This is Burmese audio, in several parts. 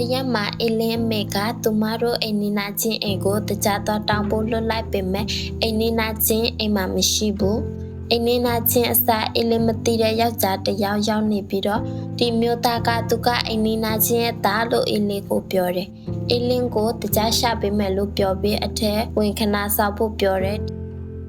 တရက်မှာအလင်းအမေကသူမတို့အိမ်နီနာချင်းအိမ်ကိုတကြတော့တောင်းဖို့လွတ်လိုက်ပေမဲ့အိမ်နီနာချင်းအိမ်မှာမရှိဘူးအိမ်နီနာချင်းအစာအလင်းမသိတဲ့ယောက်ျားတစ်ယောက်ရောက်နေပြီးတော့ဒီမျိုးသားကသူကအိမ်နီနာချင်းရဲ့သားလို့အလင်းကိုပြောတယ်အလင်းကိုတကြရှာပေးမယ်လို့ပြောပြီးအထက်ဝင်ခဏဆောက်ဖို့ပြောတယ်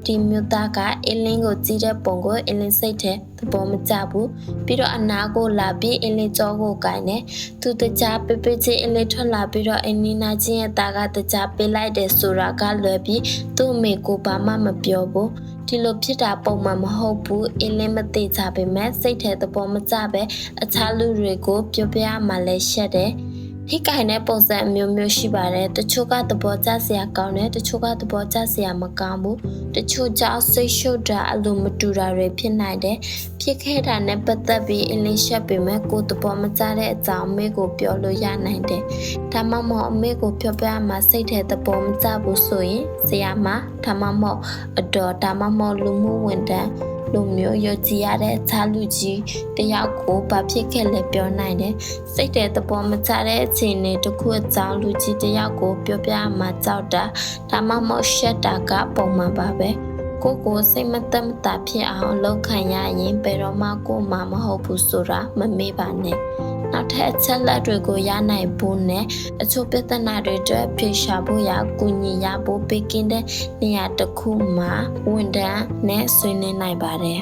ဒီမြို့သားကအင်းလင်းကိုကြည့်တဲ့ပုံကိုအင်းလင်းစိတ်ထဲသဘောမကျဘူးပြီးတော့အနာကိုလာပြီးအင်းလင်းကြောကိုကိုင်နေသူတကြားပပချင်းအင်းလင်းထွက်လာပြီးတော့အင်းနီနာချင်းရဲ့သားကတကြားပေးလိုက်တယ်ဆိုတာကလွယ်ပြီးသူ့အမေကိုဘာမှမပြောဘူးဒီလိုဖြစ်တာပုံမှန်မဟုတ်ဘူးအင်းလင်းမသိကြပေမဲ့စိတ်ထဲသဘောမကျပဲအခြားလူတွေကိုပြောပြမှလည်းရှက်တယ် ထိကိုင်တဲ့ပုံစံအမျိုးမျိုးရှိပါတယ်တချို့ကသဘောကျစရာကောင်းတယ်တချို့ကသဘောကျစရာမကောင်းဘူးတချို့ကြောင့်စိတ်ရှုပ်တာအလိုမတူတာတွေဖြစ်နိုင်တယ်ဖြစ်ခဲ့တာနဲ့ပတ်သက်ပြီးအလင်းရှက်ပေမဲ့ကိုယ်သဘောမကျတဲ့အကြောင်းအမေကိုပြောလို့ရနိုင်တယ်ဒါမှမဟုတ်အမေကိုပြောပြမှစိတ်ထဲသဘောမကျဘူးဆိုရင်ဆရာမဒါမှမဟုတ်အတော်ဒါမှမဟုတ်လူမှုဝန်ထမ်း လူမျိုးယုံကြည်ရတဲ့အခြားလူကြီးတယောက်ကိုဘာဖြစ်ခဲ့လဲပြောနိုင်တယ်စိတ်တဲ့သဘောမချတဲ့အခြေအနေတစ်ခုအကြောင်းလူကြီးတစ်ယောက်ကိုပြောပြမှကြောက်တာဒါမှမဟုတ်ရှက်တာကပုံမှန်ပါပဲကိုယ့်ကိုစိတ်မသက်မသာဖြစ်အောင်လုပ်ခံရရင်ဘယ်တော့မှကိုယ်မှမဟုတ်ဘူးဆိုတာမမေ့ပါနဲ့ နောက်ထပ်အချက်လက်တွေကိုရနိုင်ဖို့နဲ့အချို့ပြဿနာတွေအတွက်ဖြေရှာဖို့ရကူညီရဖို့ပေးကင်းတဲ့နေရာတစ်ခုမှာဝန်ထမ်းနဲ့ဆွေးနွေးနိုင်ပါတယ်